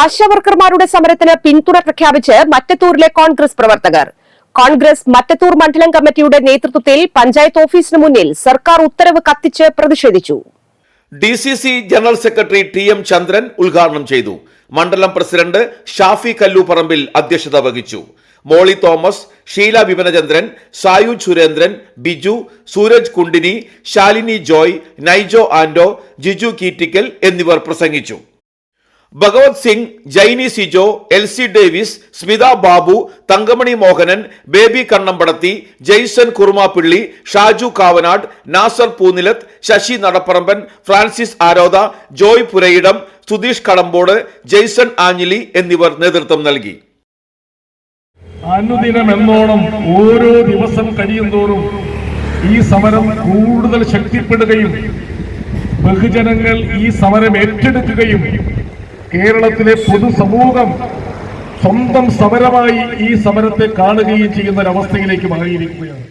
ആശാവർക്കർമാരുടെ സമരത്തിന് പിന്തുണ പ്രഖ്യാപിച്ച് മറ്റത്തൂരിലെ കോൺഗ്രസ് പ്രവർത്തകർ. കോൺഗ്രസ് മറ്റത്തൂർ മണ്ഡലം കമ്മിറ്റിയുടെ നേതൃത്വത്തിൽ പഞ്ചായത്ത് ഓഫീസിന് മുന്നിൽ സർക്കാർ ഉത്തരവ് കത്തിച്ച് പ്രതിഷേധിച്ചു. D C C general secretary T M Chandran ഉദ്ഘാടനം ചെയ്തു. മണ്ഡലം പ്രസിഡന്റ് ഷാഫി കല്ലൂപ്പറമ്പിൽ അധ്യക്ഷത വഹിച്ചു. Molly Thomas Sheela Vimanachandran Sayu Surendran Biju Sooraj Kundini Shalini Joy Naijo Anto Jiju Keettikkal എന്നിവർ പ്രസംഗിച്ചു. Bhagavath Singh Jaini Sijo L C Davis Smitha Babu Thankamani Mohanan Baby Kannampadathi Jaison Kurumappilly Shaju Kavanad Nasar Poonilath Sasi Nadapparamban Francis ആരോദ Joy Purayidam Sudheesh Kadampode Jason Anjili എന്നിവർ നേതൃത്വം നൽകി. അനുദിനം എന്നോണം ഓരോ ദിവസം കഴിയുന്തോറും ഈ സമരം കൂടുതൽ ശക്തിപ്പെടുകയും ബഹുജനങ്ങൾ ഈ സമരം ഏറ്റെടുക്കുകയും കേരളത്തിലെ പൊതുസമൂഹം സ്വന്തം സമരമായി ഈ സമരത്തെ കാണുകയും ചെയ്യുന്ന ഒരവസ്ഥയിലേക്ക് മാറിയിരിക്കുകയാണ്